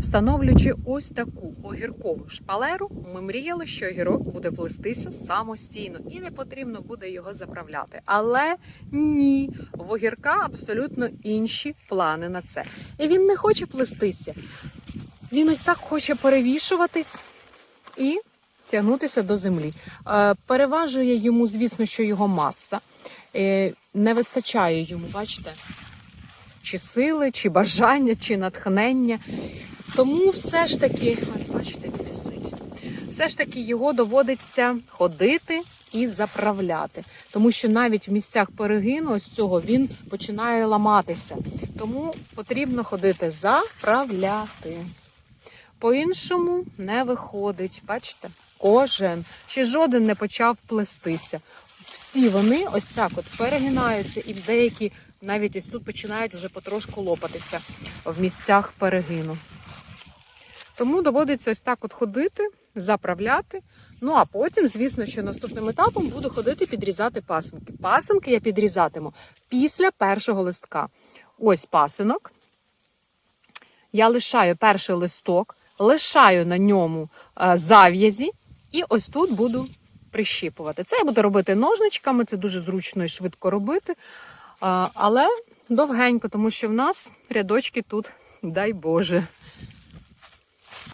Встановлюючи ось таку огіркову шпалеру, ми мріяли, що огірок буде плестися самостійно і не потрібно буде його заправляти. Але ні, в огірка абсолютно інші плани на це. І він не хоче плестися. Він ось так хоче перевішуватись і тягнутися до землі. Е, Переважує йому, звісно, що його маса. Е, Не вистачає йому, бачите? Чи сили, чи бажання, чи натхнення. Тому все ж таки, ось бачите, він висить. Все ж таки його доводиться ходити і заправляти. Тому що навіть в місцях перегину ось цього він починає ламатися. Тому потрібно ходити заправляти. По-іншому не виходить. Бачите? Кожен. Ще жоден не почав плестися. Всі вони ось так от перегинаються, і деякі навіть ось тут починають вже потрошку лопатися в місцях перегину. Тому доводиться ось так от ходити, заправляти. Ну а потім, звісно, що наступним етапом буду ходити підрізати пасинки. Пасинки я підрізатиму після першого листка. Ось пасинок. Я лишаю перший листок, лишаю на ньому е, зав'язі, і ось тут буду прищіпувати. Це я буду робити ножничками, це дуже зручно і швидко робити. А, Але довгенько, тому що в нас рядочки тут, дай Боже.